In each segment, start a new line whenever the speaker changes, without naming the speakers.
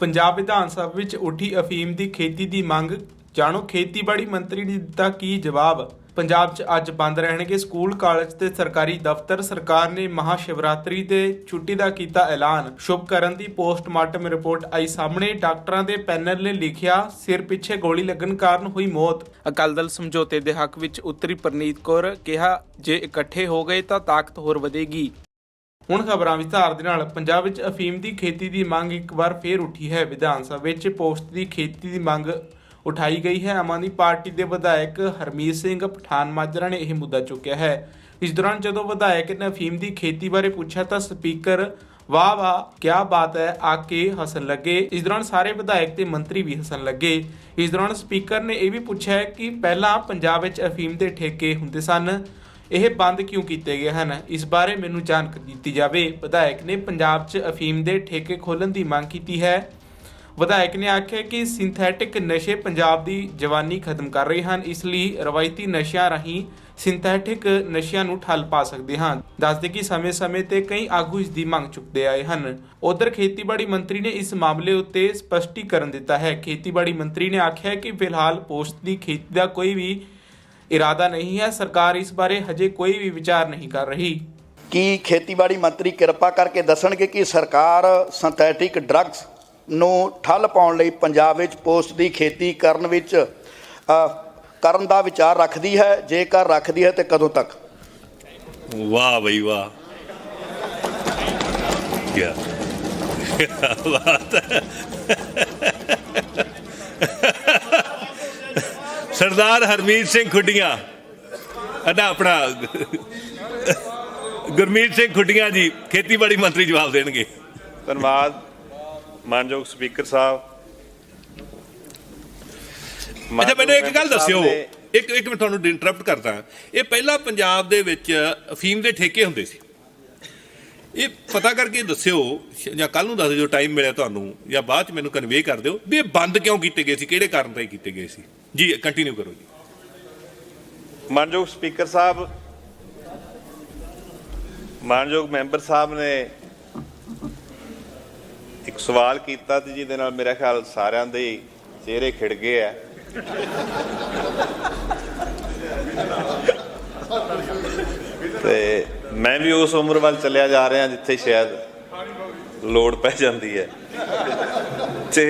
ਪੰਜਾਬ ਵਿਧਾਨ ਸਭਾ ਵਿੱਚ ਉੱਠੀ ਅਫੀਮ ਦੀ ਖੇਤੀ ਦੀ ਮੰਗ। ਜਾਣੋ, ਖੇਤੀਬਾੜੀ ਮੰਤਰੀ ਨੇ ਦਿੱਤਾ ਕੀ ਜਵਾਬ? ਪੰਜਾਬ 'ਚ ਅੱਜ ਬੰਦ ਰਹਿਣਗੇ ਸਕੂਲ, ਕਾਲਜ ਤੇ ਸਰਕਾਰੀ ਦਫ਼ਤਰ। ਸਰਕਾਰ ਨੇ ਮਹਾ ਸ਼ਿਵਰਾਤਰੀ ਤੇ ਛੁੱਟੀ ਦਾ ਕੀਤਾ ਐਲਾਨ। ਸ਼ੁਭ ਕਰਨ ਦੀ ਪੋਸਟਮਾਰਟਮ ਰਿਪੋਰਟ ਆਈ ਸਾਹਮਣੇ। ਡਾਕਟਰਾਂ ਦੇ ਪੈਨਲ ਨੇ ਲਿਖਿਆ, ਸਿਰ ਪਿੱਛੇ ਗੋਲੀ ਲੱਗਣ ਕਾਰਨ ਹੋਈ ਮੌਤ। ਅਕਾਲੀ ਦਲ ਸਮਝੌਤੇ ਦੇ ਹੱਕ ਵਿੱਚ ਉੱਤਰੀ ਪ੍ਰਨੀਤ ਕੌਰ ਕਿਹਾ, ਜੇ ਇਕੱਠੇ ਹੋ ਗਏ ਤਾਂ ਤਾਕਤ ਹੋਰ ਵਧੇਗੀ। ਹੁਣ ਖਬਰਾਂ ਵਿਸਥਾਰ ਦੇ ਨਾਲ। ਪੰਜਾਬ ਵਿੱਚ ਅਫੀਮ ਦੀ ਖੇਤੀ ਦੀ ਮੰਗ ਇੱਕ ਵਾਰ ਫੇਰ ਉੱਠੀ ਹੈ। ਵਿਧਾਨ ਸਭਾ ਵਿੱਚ ਪੋਸਟ ਦੀ ਖੇਤੀ ਦੀ ਮੰਗ ਉਠਾਈ ਗਈ ਹੈ। ਆਮ ਆਦਮੀ ਪਾਰਟੀ ਦੇ ਵਿਧਾਇਕ ਹਰਮੀਤ ਸਿੰਘ ਪਠਾਨ ਮਾਜਰਾ ਨੇ ਇਹ ਮੁੱਦਾ ਚੁੱਕਿਆ ਹੈ। ਇਸ ਦੌਰਾਨ ਜਦੋਂ ਵਿਧਾਇਕ ਨੇ ਅਫੀਮ ਦੀ ਖੇਤੀ ਬਾਰੇ ਪੁੱਛਿਆ ਤਾਂ ਸਪੀਕਰ, ਵਾਹ ਵਾਹ ਕੀ ਬਾਤ ਹੈ ਆ ਕੇ ਹੱਸਣ ਲੱਗੇ। ਇਸ ਦੌਰਾਨ ਸਾਰੇ ਵਿਧਾਇਕ ਤੇ ਮੰਤਰੀ ਵੀ ਹੱਸਣ ਲੱਗੇ। ਇਸ ਦੌਰਾਨ ਸਪੀਕਰ ਨੇ ਇਹ ਵੀ ਪੁੱਛਿਆ ਕਿ ਪਹਿਲਾਂ ਪੰਜਾਬ ਵਿੱਚ ਅਫੀਮ ਦੇ ਠੇਕੇ ਹੁੰਦੇ ਸਨ। ਇਹ ਬੰਦ ਕਿਉਂ ਕੀਤੇ ਗਏ ਹਨ? ਇਸ ਬਾਰੇ ਮੈਨੂੰ ਜਾਣਕਾਰੀ ਦਿੱਤੀ ਜਾਵੇ। ਵਿਧਾਇਕ ਨੇ ਪੰਜਾਬ 'ਚ ਅਫੀਮ ਦੇ ਠੇਕੇ ਖੋਲਣ ਦੀ ਮੰਗ ਕੀਤੀ ਹੈ। ਵਿਧਾਇਕ ਨੇ ਆਖਿਆ ਕਿ ਸਿੰਥੈਟਿਕ ਨਸ਼ੇ ਪੰਜਾਬ ਦੀ ਜਵਾਨੀ ਖਤਮ ਕਰ ਰਹੇ ਹਨ। ਇਸ ਲਈ ਰਵਾਇਤੀ ਨਸ਼ਿਆਂ ਰਾਹੀਂ ਸਿੰਥੈਟਿਕ ਨਸ਼ਿਆਂ ਨੂੰ ਠੱਲ ਪਾ ਸਕਦੇ ਹਨ ਦੱਸਦੇ ਕਿ ਸਮੇਂ-ਸਮੇਂ ਤੇ ਕਈ ਆਗੂ ਇਸ ਦੀ ਮੰਗ ਚੁੱਕਦੇ ਆਏ ਹਨ। ਉਧਰ ਖੇਤੀਬਾੜੀ ਮੰਤਰੀ ਨੇ ਇਸ ਮਾਮਲੇ ਉੱਤੇ ਸਪਸ਼ਟੀਕਰਨ ਦਿੱਤਾ ਹੈ। ਖੇਤੀਬਾੜੀ ਮੰਤਰੀ ਨੇ ਆਖਿਆ ਕਿ ਫਿਲਹਾਲ ਪੋਸਟ ਦੀ ਖੇਤੀ ਦਾ ਕੋਈ ਵੀ ਇਰਾਦਾ ਨਹੀਂ ਹੈ ਸਰਕਾਰ ਇਸ ਬਾਰੇ ਹਜੇ ਕੋਈ ਵੀ ਵਿਚਾਰ ਨਹੀਂ ਕਰ ਰਹੀ।
ਕੀ ਖੇਤੀਬਾੜੀ ਮੰਤਰੀ ਕਿਰਪਾ ਕਰਕੇ ਦੱਸਣਗੇ ਕਿ ਸਰਕਾਰ ਸਿੰਥੈਟਿਕ ਡਰੱਗਸ ਨੂੰ ਠੱਲ ਪਾਉਣ ਲਈ ਪੰਜਾਬ ਵਿੱਚ ਪੋਸਟ ਦੀ ਖੇਤੀ ਕਰਨ ਵਿੱਚ ਕਰਨ ਦਾ ਵਿਚਾਰ ਰੱਖਦੀ ਹੈ ਜੇਕਰ ਰੱਖਦੀ ਹੈ ਤੇ ਕਦੋਂ ਤੱਕ?
ਵਾਹ ਬਈ ਵਾਹ। ਕੀ ਬਾਤ ਹੈ। ਸਰਦਾਰ ਹਰਮੀਤ ਸਿੰਘ ਖੁੱਡੀਆਂ। ਅਦਾ ਆਪਣਾ। ਗੁਰਮੀਤ ਸਿੰਘ ਖੁੱਡੀਆਂ ਜੀ ਖੇਤੀਬਾੜੀ ਮੰਤਰੀ ਜਵਾਬ ਦੇਣਗੇ।
ਧੰਨਵਾਦ। ਮਾਨਯੋਗ ਸਪੀਕਰ ਸਾਹਿਬ।
ਅੱਛਾ ਮੈਨੂੰ ਇੱਕ ਗੱਲ ਦੱਸਿਓ। ਇੱਕ ਇੱਕ ਮੈਂ ਤੁਹਾਨੂੰ ਇੰਟਰਰਪਟ ਕਰਦਾ। ਇਹ ਪਹਿਲਾਂ ਪੰਜਾਬ ਦੇ ਵਿੱਚ ਅਫੀਮ ਦੇ ਠੇਕੇ ਹੁੰਦੇ ਸੀ। ਇਹ ਪਤਾ ਕਰਕੇ ਦੱਸਿਓ, ਜਾਂ ਕੱਲ ਨੂੰ ਦੱਸ ਦਿਓ ਟਾਈਮ ਮਿਲਿਆ ਤੁਹਾਨੂੰ, ਜਾਂ ਬਾਅਦ ਚ ਮੈਨੂੰ ਕਨਵੇ ਕਰ ਦਿਓ ਵੀ ਇਹ ਬੰਦ ਕਿਉਂ ਕੀਤੇ ਗਏ ਸੀ, ਕਿਹੜੇ ਕਾਰਨ ਤੇ ਕੀਤੇ ਗਏ ਸੀ। ਜੀ ਕੰਟੀਨਿਊ ਕਰੋ ਜੀ।
ਮਾਨਯੋਗ ਸਪੀਕਰ ਸਾਹਿਬ, ਮਾਨਯੋਗ ਮੈਂਬਰ ਸਾਹਿਬ ਨੇ ਇੱਕ ਸਵਾਲ ਕੀਤਾ ਤੇ ਜਿਹਦੇ ਨਾਲ ਮੇਰਾ ਖਿਆਲ ਸਾਰਿਆਂ ਦੇ ਚਿਹਰੇ ਖਿੜ ਗਏ ਆ। ਤੇ ਮੈਂ ਵੀ ਉਸ ਉਮਰ ਵੱਲ ਚੱਲਿਆ ਜਾ ਰਿਹਾ ਜਿੱਥੇ ਸ਼ਾਇਦ ਲੋੜ ਪੈ ਜਾਂਦੀ ਹੈ। ਤੇ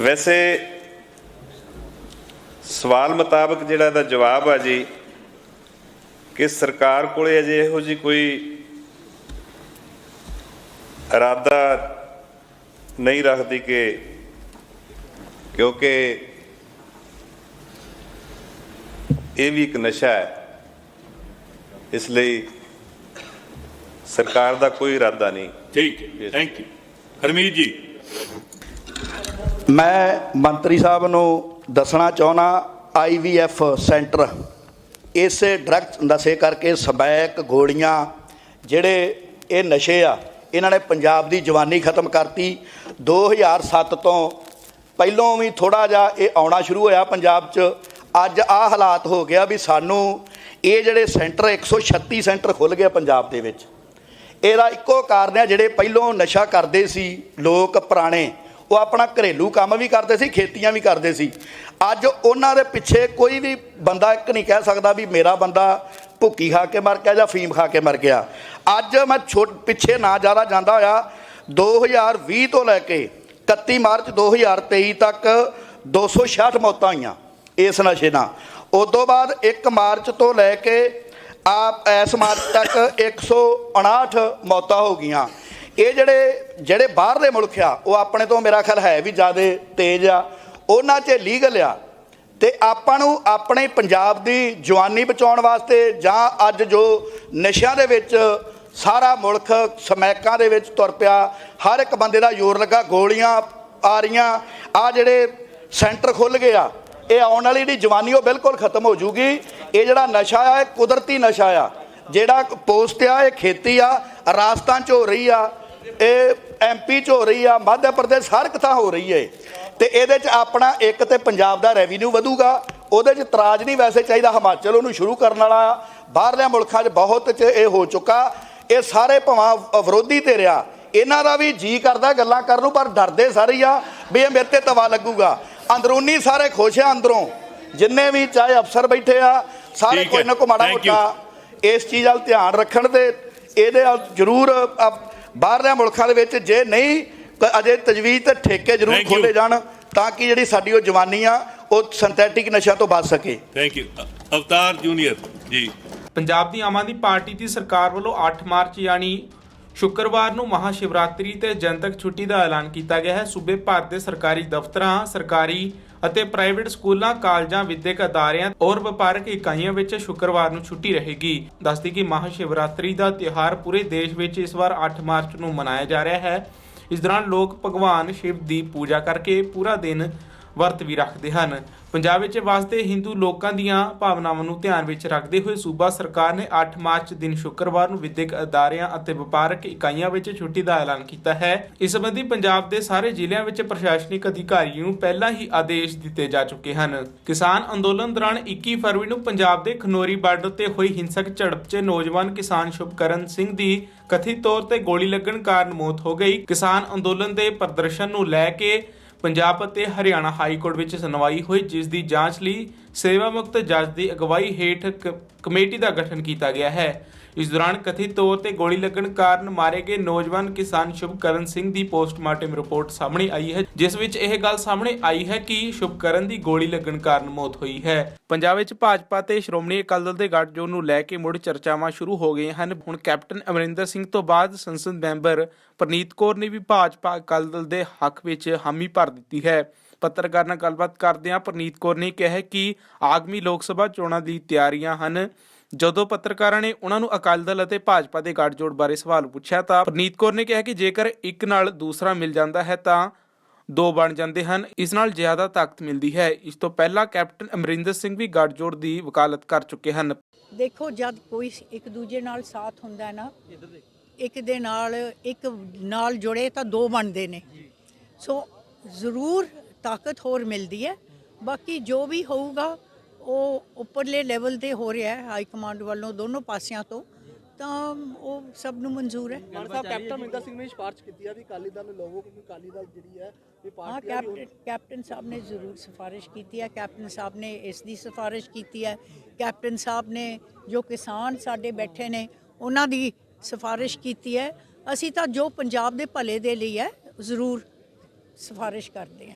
ਵੈਸੇ ਸਵਾਲ ਮੁਤਾਬਕ ਜਿਹੜਾ ਇਹਦਾ ਜਵਾਬ ਆ ਜੀ, ਕਿ ਸਰਕਾਰ ਕੋਲੇ ਅਜੇ ਇਹੋ ਜੀ ਕੋਈ ਇਰਾਦਾ ਨਹੀਂ ਰੱਖਦੀ ਕਿ ਕਿਉਂਕਿ ਇਹ ਵੀ ਇੱਕ ਨਸ਼ਾ ਹੈ। ਇਸ ਲਈ ਸਰਕਾਰ ਦਾ ਕੋਈ ਇਰਾਦਾ ਨਹੀਂ।
ਠੀਕ ਹੈ। ਥੈਂਕ ਯੂ ਹਰਮੀਤ ਜੀ।
ਮੈਂ ਮੰਤਰੀ ਸਾਹਿਬ ਨੂੰ ਦੱਸਣਾ ਚਾਹੁੰਦਾ ਆਈਵੀਐਫ ਸੈਂਟਰ ਇਸੇ ਡਰੱਗਸ ਨਸ਼ੇ ਕਰਕੇ ਸਮੈਕ ਗੋਲੀਆਂ ਜਿਹੜੇ ਇਹ ਨਸ਼ੇ ਆ ਇਹਨਾਂ ਨੇ ਪੰਜਾਬ ਦੀ ਜਵਾਨੀ ਖਤਮ ਕਰਤੀ। 2007 ਤੋਂ ਪਹਿਲੋਂ ਵੀ ਥੋੜਾ ਜਿਹਾ ਇਹ ਆਉਣਾ ਸ਼ੁਰੂ ਹੋਇਆ ਪੰਜਾਬ 'ਚ। ਅੱਜ ਆ ਹਾਲਾਤ ਹੋ ਗਿਆ ਵੀ ਸਾਨੂੰ ਇਹ ਜਿਹੜੇ ਸੈਂਟਰ 136 ਸੈਂਟਰ ਖੁੱਲ ਗਏ ਪੰਜਾਬ ਦੇ ਵਿੱਚ। ਇਹਦਾ ਇੱਕੋ ਕਾਰਨ ਹੈ ਜਿਹੜੇ ਪਹਿਲੋਂ ਨਸ਼ਾ ਕਰਦੇ ਸੀ ਲੋਕ ਪੁਰਾਣੇ, ਉਹ ਆਪਣਾ ਘਰੇਲੂ ਕੰਮ ਵੀ ਕਰਦੇ ਸੀ, ਖੇਤੀਆਂ ਵੀ ਕਰਦੇ ਸੀ। ਅੱਜ ਉਹਨਾਂ ਦੇ ਪਿੱਛੇ ਕੋਈ ਵੀ ਬੰਦਾ ਇੱਕ ਨਹੀਂ ਕਹਿ ਸਕਦਾ ਵੀ ਮੇਰਾ ਬੰਦਾ ਭੁੱਕੀ ਖਾ ਕੇ ਮਰ ਗਿਆ ਜਾਂ ਫੀਮ ਖਾ ਕੇ ਮਰ ਗਿਆ। ਅੱਜ ਮੈਂ ਛੋਟ ਪਿੱਛੇ ਨਾ ਜ਼ਿਆਦਾ ਜਾਂਦਾ ਹੋਇਆ 2020 ਤੋਂ ਲੈ ਕੇ 31 ਮਾਰਚ 2023 ਤੱਕ 266 ਮੌਤਾਂ ਹੋਈਆਂ। ਇਸ ਨਸ਼ੇ ਨਾਲ। ਉਸ ਤੋਂ ਬਾਅਦ 1 ਮਾਰਚ ਤੋਂ ਲੈ ਕੇ ਆ ਇਸ ਮਾਰਚ ਤੱਕ 159 ਮੌਤਾਂ ਹੋ ਗਈਆਂ। ਇਹ ਜਿਹੜੇ ਜਿਹੜੇ ਬਾਹਰਲੇ ਮੁਲਕ ਆ, ਉਹ ਆਪਣੇ ਤੋਂ ਮੇਰਾ ਖਿਆਲ ਹੈ ਵੀ ਜ਼ਿਆਦਾ ਤੇਜ਼ ਆ। ਉਹਨਾਂ 'ਚ ਲੀਗਲ ਆ। ਤੇ ਆਪਾਂ ਨੂੰ ਆਪਣੇ ਪੰਜਾਬ ਦੀ ਜਵਾਨੀ ਬਚਾਉਣ ਵਾਸਤੇ ਜਾਂ ਅੱਜ ਜੋ ਨਸ਼ਿਆਂ ਦੇ ਵਿੱਚ ਸਾਰਾ ਮੁਲਕ ਸਮੈਕਾਂ ਦੇ ਵਿੱਚ ਤੁਰ ਪਿਆ, ਹਰ ਇੱਕ ਬੰਦੇ ਦਾ ਜ਼ੋਰ ਲੱਗਾ, ਗੋਲੀਆਂ ਆ ਰਹੀਆਂ। ਆ ਜਿਹੜੇ ਸੈਂਟਰ ਖੁੱਲ ਗਏ ਆ ਇਹ ਆਉਣ ਵਾਲੀ ਜਿਹੜੀ ਜਵਾਨੀ ਉਹ ਬਿਲਕੁਲ ਖਤਮ ਹੋ ਜੂਗੀ। ਇਹ ਜਿਹੜਾ ਨਸ਼ਾ ਆ, ਇਹ ਕੁਦਰਤੀ ਨਸ਼ਾ ਆ। ਜਿਹੜਾ ਪੋਸਟ ਆ, ਇਹ ਖੇਤੀ ਆ, ਰਾਜਸਥਾਨ ਚ ਹੋ ਰਹੀ ਆ, ਇਹ ਐਮਪੀ ਚ ਹੋ ਰਹੀ ਆ, ਮੱਧ ਪ੍ਰਦੇਸ਼ ਹਰ ਕਿਥਾਂ ਹੋ ਰਹੀ ਏ। ਤੇ ਇਹਦੇ ਚ ਆਪਣਾ ਇੱਕ ਤੇ ਪੰਜਾਬ ਦਾ ਰੈਵਨਿਊ ਵਧੂਗਾ, ਉਹਦੇ ਚ ਤਰਾਜ ਨਹੀਂ ਵੈਸੇ ਚਾਹੀਦਾ, ਹਿਮਾਚਲ ਉਹਨੂੰ ਸ਼ੁਰੂ ਕਰਨ ਵਾਲਾ ਆ। ਬਾਹਰਲੇ ਮੁਲਕਾਂ 'ਚ ਬਹੁਤ ਚ ਇਹ ਹੋ ਚੁੱਕਾ। ਇਹ ਸਾਰੇ ਭਾਵਾਂ ਵਿਰੋਧੀ ਤੇ ਰਿਆ ਇਹਨਾਂ ਦਾ ਵੀ ਜੀ ਕਰਦਾ ਗੱਲਾਂ ਕਰਨ ਨੂੰ, ਪਰ ਡਰਦੇ ਸਾਰੇ ਹੀ ਆ, ਵੀ ਇਹ ਮੇਰੇ ਤੇ ਤਵਾ ਲੱਗੂਗਾ। ਅੰਦਰੂਨੀ ਸਾਰੇ ਖੁਸ਼ ਆ ਅੰਦਰੋਂ ਜਿੰਨੇ ਵੀ ਚਾਹੇ ਅਫਸਰ ਬੈਠੇ ਆ ਸਾਰੇ। ਕੋਈ ਨਾ ਕੋਈ ਮਾੜਾ. ਮੋਟਾ ਇਸ ਚੀਜ਼ ਵੱਲ ਧਿਆਨ ਰੱਖਣ ਤੇ ਇਹਦੇ ਵੱਲ ਜ਼ਰੂਰ ਬਾਹਰਲੇ ਮੁਲਕਾਂ ਦੇ ਵਿੱਚ ਜੇ ਨਹੀਂ ਕ- ਅਜੇ ਤਜਵੀਜ਼ ਤੇ ਠੇਕੇ ਜ਼ਰੂਰ. ਖੋਲੇ ਜਾਣ ਤਾਂ ਕਿ ਜਿਹੜੀ ਸਾਡੀ ਉਹ ਜਵਾਨੀ ਆ ਉਹ ਸਿੰਥੈਟਿਕ ਨਸ਼ਿਆਂ ਤੋਂ ਬਚ ਸਕੇ
ਥੈਂਕ ਯੂ ਅਵਤਾਰ ਜੂਨੀਅਰ ਜੀ
ਪੰਜਾਬ ਦੀ ਆਮ ਆਦਮੀ ਪਾਰਟੀ ਦੀ ਸਰਕਾਰ ਵੱਲੋਂ 8 ਮਾਰਚ ਯਾਨੀ ਸ਼ੁੱਕਰਵਾਰ ਨੂੰ ਮਹਾ ਸ਼ਿਵਰਾਤਰੀ ਤੇ ਜਨਤਕ ਛੁੱਟੀ ਦਾ ਐਲਾਨ ਕੀਤਾ ਗਿਆ ਹੈ। ਸੂਬੇ ਭਰ ਦੇ ਸਰਕਾਰੀ ਦਫ਼ਤਰਾਂ, ਸਰਕਾਰੀ ਅਤੇ ਪ੍ਰਾਈਵੇਟ ਸਕੂਲਾਂ, ਕਾਲਜਾਂ, ਵਿਦਿਅਕ ਅਦਾਰਿਆਂ ਔਰ ਵਪਾਰਕ ਇਕਾਈਆਂ ਵਿੱਚ ਸ਼ੁੱਕਰਵਾਰ ਨੂੰ ਛੁੱਟੀ ਰਹੇਗੀ। ਦੱਸਦੀ ਕਿ ਮਹਾ ਸ਼ਿਵਰਾਤਰੀ ਦਾ ਤਿਉਹਾਰ ਪੂਰੇ ਦੇਸ਼ ਵਿੱਚ ਇਸ ਵਾਰ 8 ਮਾਰਚ ਨੂੰ ਮਨਾਇਆ ਜਾ ਰਿਹਾ ਹੈ। ਇਸ ਦੌਰਾਨ ਲੋਕ ਭਗਵਾਨ ਸ਼ਿਵ ਦੀ ਪੂਜਾ ਕਰਕੇ ਪੂਰਾ ਦਿਨ ਵਰਤ ਵੀ ਰੱਖਦੇ ਹਨ। ਪੰਜਾਬ ਵਿੱਚ ਵਸਦੇ ਹਿੰਦੂ ਲੋਕਾਂ ਦੀਆਂ ਭਾਵਨਾਵਾਂ ਨੂੰ ਧਿਆਨ ਵਿੱਚ ਰੱਖਦੇ ਹੋਏ ਸੂਬਾ ਸਰਕਾਰ ਨੇ 8 ਮਾਰਚ ਦਿਨ ਸ਼ੁੱਕਰਵਾਰ ਨੂੰ ਵਿਦਿਅਕ ਅਦਾਰਿਆਂ ਅਤੇ ਵਪਾਰਕ ਇਕਾਈਆਂ ਵਿੱਚ ਛੁੱਟੀ ਦਾ ਐਲਾਨ ਕੀਤਾ ਹੈ। ਇਸ ਸੰਬੰਧੀ ਪੰਜਾਬ ਦੇ ਸਾਰੇ ਜ਼ਿਲ੍ਹਿਆਂ ਵਿੱਚ ਪ੍ਰਸ਼ਾਸਨਿਕ ਅਧਿਕਾਰੀਆਂ ਨੂੰ ਪਹਿਲਾਂ ਹੀ ਆਦੇਸ਼ ਦਿੱਤੇ ਜਾ ਚੁੱਕੇ ਹਨ। ਕਿਸਾਨ ਅੰਦੋਲਨ ਦੌਰਾਨ 21 ਫਰਵਰੀ ਨੂੰ ਪੰਜਾਬ ਦੇ ਖਨੋਰੀ ਬਾਰਡਰ ਤੇ ਹੋਈ ਹਿੰਸਕ ਝੜਪ 'ਚ ਨੌਜਵਾਨ ਕਿਸਾਨ ਸ਼ੁਭਕਰਨ ਸਿੰਘ ਦੀ ਕਥਿਤ ਤੌਰ ਤੇ ਗੋਲੀ ਲੱਗਣ ਕਾਰਨ ਮੌਤ ਹੋ ਗਈ। ਕਿਸਾਨ ਅੰਦੋਲਨ ਦੇ ਪ੍ਰਦਰਸ਼ਨ ਨੂੰ ਲੈ ਕੇ ਪੰਜਾਬ ਅਤੇ ਹਰਿਆਣਾ ਹਾਈ ਕੋਰਟ ਵਿੱਚ ਸੁਣਵਾਈ ਹੋਈ ਜਿਸ ਦੀ ਜਾਂਚ ਲਈ ਸੇਵਾ ਮੁਕਤ ਜੱਜ ਦੀ ਅਗਵਾਈ ਹੇਠ ਕ- ਕਮੇਟੀ ਦਾ ਗਠਨ ਕੀਤਾ ਗਿਆ ਹੈ। ਇਸ ਦੌਰਾਨ ਕਥਿਤ ਤੌਰ ਤੇ ਗੋਲੀ ਲੱਗਣ ਕਾਰਨ ਮਾਰੇ ਗਏ ਨੌਜਵਾਨ ਕਿਸਾਨ ਸ਼ੁਭਕਰਨ ਸਿੰਘ ਦੀ ਪੋਸਟਮਾਰਟਮ ਰਿਪੋਰਟ ਸਾਹਮਣੇ ਆਈ ਹੈ, ਜਿਸ ਵਿੱਚ ਇਹ ਗੱਲ ਸਾਹਮਣੇ ਆਈ ਹੈ ਕਿ ਸ਼ੁਭਕਰਨ ਦੀ ਗੋਲੀ ਲੱਗਣ ਕਾਰਨ ਮੌਤ ਹੋਈ ਹੈ। ਪੰਜਾਬ ਵਿੱਚ ਭਾਜਪਾ ਤੇ ਸ਼੍ਰੋਮਣੀ ਅਕਾਲੀ ਦਲ ਦੇ ਗੱਠਜੋੜ ਨੂੰ ਲੈ ਕੇ ਮੁੜ ਚਰਚਾਵਾਂ ਸ਼ੁਰੂ ਹੋ ਗਈਆਂ ਹਨ। ਹੁਣ ਕੈਪਟਨ ਅਮਰਿੰਦਰ ਸਿੰਘ ਤੋਂ ਬਾਅਦ ਸੰਸਦ ਮੈਂਬਰ ਪ੍ਰਨੀਤ ਕੌਰ ਨੇ ਵੀ ਭਾਜਪਾ ਅਕਾਲੀ ਦਲ ਦੇ ਹੱਕ ਵਿੱਚ ਹਾਮੀ ਭਰ ਦਿੱਤੀ ਹੈ। ਪੱਤਰਕਾਰ ਨਾਲ ਗੱਲਬਾਤ ਕਰਦਿਆਂ ਪ੍ਰਨੀਤ ਕੌਰ ਨੇ ਕਿਹਾ ਕਿ ਆਗਮੀ ਲੋਕ ਸਭਾ ਚੋਣਾਂ ਦੀ ਤਿਆਰੀਆਂ ਹਨ। ਜਦੋਂ ਪੱਤਰਕਾਰਾਂ ਨੇ ਉਹਨਾਂ ਨੂੰ ਅਕਾਲੀ ਦਲ ਅਤੇ ਭਾਜਪਾ ਦੇ ਗੱਠਜੋੜ ਬਾਰੇ ਸਵਾਲ ਪੁੱਛਿਆ ਤਾਂ ਪ੍ਰਨੀਤ ਕੌਰ ਨੇ ਕਿਹਾ ਕਿ ਜੇਕਰ ਇੱਕ ਨਾਲ ਦੂਸਰਾ ਮਿਲ ਜਾਂਦਾ ਹੈ ਤਾਂ ਦੋ ਬਣ ਜਾਂਦੇ ਹਨ। ਇਸ ਨਾਲ ਜ਼ਿਆਦਾ ਤਾਕਤ ਮਿਲਦੀ ਹੈ। ਇਸ ਤੋਂ ਪਹਿਲਾਂ ਕੈਪਟਨ ਅਮਰਿੰਦਰ ਸਿੰਘ ਵੀ ਗੱਠਜੋੜ ਦੀ ਵਕਾਲਤ ਕਰ ਚੁੱਕੇ ਹਨ।
ਦੇਖੋ, ਜਦ ਕੋਈ ਇੱਕ ਦੂਜੇ ਨਾਲ ਸਾਥ ਹੁੰਦਾ ਹੈ ਨਾ, ਇੱਕ ਦੇ ਨਾਲ, ਇੱਕ ਨਾਲ ਜੁੜੇ ਤਾਂ ਦੋ ਬਣਦੇ ਨੇ। ਸੋ ਜ਼ਰੂਰ ਤਾਕਤ ਹੋਰ ਮਿਲਦੀ ਹੈ। ਬਾਕੀ ਜੋ ਵੀ ਹੋਊਗਾ ਉਹ ਉੱਪਰਲੇ ਲੈਵਲ ਤੇ ਹੋ ਰਿਹਾ ਹੈ ਹਾਈ ਕਮਾਂਡ ਵੱਲੋਂ ਦੋਨੋਂ ਪਾਸਿਆਂ ਤੋਂ। ਤਾਂ ਉਹ ਸਭ ਨੂੰ ਮਨਜ਼ੂਰ ਹੈ।
ਸਾਹਿਬ ਕੈਪਟਨ ਅਮਰਿੰਦਰ ਸਿੰਘ ਨੇ ਸਿਫਾਰਿਸ਼ ਕੀਤੀ ਆ ਵੀ ਅਕਾਲੀ ਦਲ ਲੋਗੋ ਕਿਉਂਕਿ ਅਕਾਲੀ ਦਲ ਜਿਹੜੀ ਹੈ ਵੀ
ਹਾਂ
ਪਾਰਟੀ ਵੀ
ਕੈਪਟਨ ਕੈਪਟਨ ਸਾਹਿਬ ਨੇ ਜ਼ਰੂਰ ਸਿਫਾਰਿਸ਼ ਕੀਤੀ ਹੈ। ਕੈਪਟਨ ਸਾਹਿਬ ਨੇ ਇਸ ਦੀ ਸਿਫਾਰਿਸ਼ ਕੀਤੀ ਹੈ। ਕੈਪਟਨ ਸਾਹਿਬ ਨੇ ਜੋ ਕਿਸਾਨ ਸਾਡੇ ਬੈਠੇ ਨੇ ਉਹਨਾਂ ਦੀ ਸਿਫਾਰਿਸ਼ ਕੀਤੀ ਹੈ। ਅਸੀਂ ਤਾਂ ਜੋ ਪੰਜਾਬ ਦੇ ਭਲੇ ਦੇ ਲਈ ਹੈ ਜ਼ਰੂਰ ਸਿਫਾਰਿਸ਼ ਕਰਦੇ ਹਾਂ।